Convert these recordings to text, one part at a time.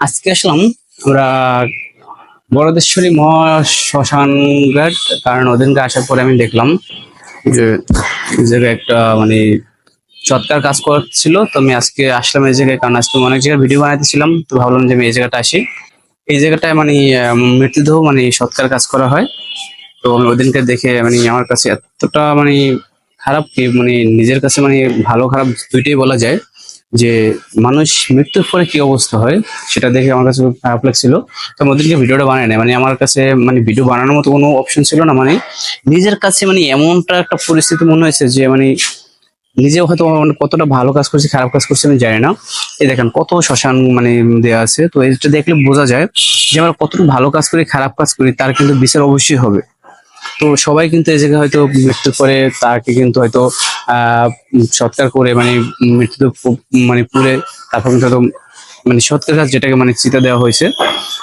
আজকে আসলাম, আমরা বড়দেশ্বরী মহা শ্মশান ঘাট কারণ ওদিনকে আসার পরে আমি দেখলাম যে জায়গায় একটা মানে চৎকার কাজ করছিল। তো আমি আজকে আসলাম এই জায়গায়, কারণ আজকে অনেক জায়গায় ভিডিও বানাইতেছিলাম। তো ভাবলাম যে আমি এই জায়গাটা আসি। এই জায়গাটায় মানে মৃতদেহ মানে সৎকার কাজ করা হয়। তো আমি ওদিনকে দেখে মানে আমার কাছে এতটা মানে খারাপ কি মানে নিজের কাছে মানে ভালো খারাপ দুইটাই বলা যায়। যে মানুষ মৃত্যুর পরে কি অবস্থা হয়, সেটা দেখে আমার কাছে খারাপ লাগছিল। তো আমি ওদিনকে ভিডিওটা বানাই নাই মানে আমার কাছে মানে ভিডিও বানানোর মতো কোনো অপশন ছিল না মানে নিজের কাছে মানে এমনটা একটা পরিস্থিতি মনে হয়েছে যে মানে নিজেও হয়তো মানে কতটা ভালো কাজ করছি, খারাপ কাজ করছি আমি জানি না। এই দেখেন কত শ্মশান মানে দেওয়া আছে, তো এটা দেখলে বোঝা যায় যে আমরা কতটা ভালো কাজ করি, খারাপ কাজ করি, তার কিন্তু বিচার অবশ্যই হবে। তো সবাই কিন্তু এই জায়গায় হয়তো মৃত্যুর পরে তাকে কিন্তু হয়তো সৎকার করে মানে মৃত্যু মানে পুরে তারপর কিন্তু হয়তো মানে সৎকার যেটাকে মানে চিতা দেওয়া হয়েছে।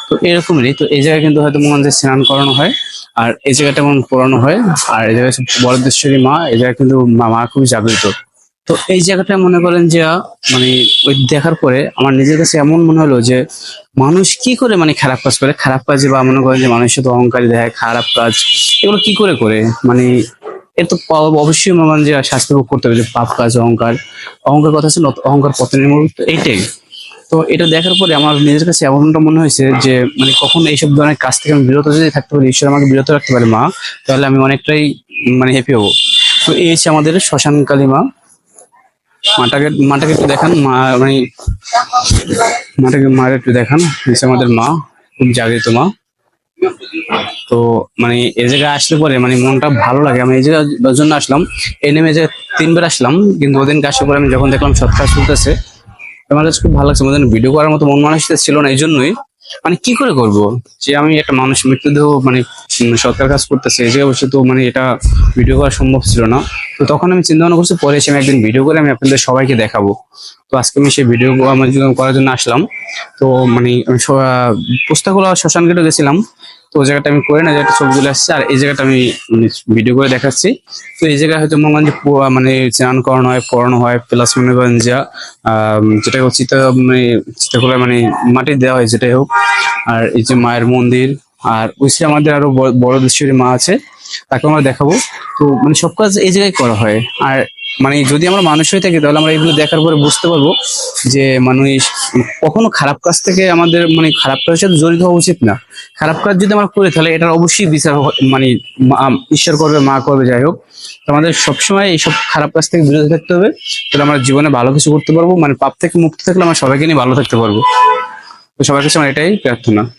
তো এরকমই তো এই জায়গায় কিন্তু হয়তো মনে স্নান করানো হয় আর এই জায়গাটা মন পড়ানো হয়। আর এই জায়গায় বরদেশ্বরী মা, এই জায়গায় কিন্তু মা খুবই জাগৃত তো এই জায়গাটা মনে করেন যে মানে ওই দেখার পরে আমার নিজের কাছে এমন মনে হলো যে, মানুষ কি করে মানে খারাপ কাজ করে? খারাপ কাজে বা মনে করেন যে মানুষের তো অহংকারী দেয় খারাপ কাজ, এগুলো কি করে করে? মানে এর তো অবশ্যই মনে যে শাস্তি ভোগ করতে হবে যে পাপ কাজ, অহংকার। অহংকার কথা ছিল অহংকার পতনের মূল এইটাই তো এটা দেখার পরে আমার নিজের কাছে এমনটা মনে হয়েছে যে মানে কখন এইসব ধরনের কাজ থেকে আমি বিরত যদি থাকতে পারি, ঈশ্বর আমাকে বিরত রাখতে পারে মা, তাহলে আমি অনেকটাই মানে হ্যাপি হব। তো এই হচ্ছে আমাদের শ্মশান কালী মা। মাটাকে মাটাকে একটু দেখান, মা মানে মাটাকে মার একটু দেখান আমাদের মা, খুব জাগৃত মা। তো মানে এই জায়গায় আসলে পরে মানে মনটা ভালো লাগে। আমি এই জায়গার জন্য আসলাম। এই নেমে যে তিনবার আসলাম, কিন্তু ওদিনকে আসার পরে আমি যখন দেখলাম সৎকার চলতেছে, আমার কাছে খুব ভালো লাগছে। ভিডিও করার মতো মন মানসিকতা ছিল না, এই জন্যই মানে কি করে করব? যে আমি একটা মানুষ মৃত্যুদেহ মানে সরকার কাজ করতেছে যে অবশ্য তো মানে এটা ভিডিও করা সম্ভব ছিল না। তো তখন আমি চিন্তা ভাবনা করছি, পরে এসে আমি একদিন ভিডিও করে আমি আপনাদের সবাইকে দেখাবো। তো আজকে আমি সেই ভিডিও আমার করার জন্য আসলাম। তো মানে আমি পুস্তকগুলো শ্মশান গেছিলাম। তো ওই জায়গাটা আমি করে না জায়গাটা ছবিগুলো আসছে আর এই জায়গাটা আমি মানে ভিডিও করে দেখাচ্ছি। তো এই জায়গায় হয়তো মনে মানে স্নান করানো হয়, পড়ানো হয় প্লাস মনে করেন যে যেটা হচ্ছে চিতা মানে চিতাগুলো মানে মাটি দেওয়া হয়, যেটাই হোক। আর এই যে মায়ের মন্দির, আর ওই আমাদের আরও বড়- দেশের মা আছে তাকে আমরা দেখাবো। তো মানে সব কাজ এই জায়গায় করা হয়। আর মানে যদি আমরা মানুষ হয়ে থাকি, তাহলে আমরা এগুলো দেখার পরে বুঝতে পারব যে মানুষ কখনো খারাপ কাজ থেকে আমাদের মানে খারাপ কাজের সাথে জড়িত হওয়া উচিত না। খারাপ কাজ যদি আমরা করি, তাহলে এটার অবশ্যই বিচার মানে ঈশ্বর করবে, মা করবে, যাই হোক। আমাদের সবসময় এইসব খারাপ কাজ থেকে বিরত থাকতে হবে, তাহলে আমরা জীবনে ভালো কিছু করতে পারব মানে পাপ থেকে মুক্ত থাকলে আমরা সবাইকে নিয়ে ভালো থাকতে পারব। তো সবার কাছে আমার এটাই প্রার্থনা।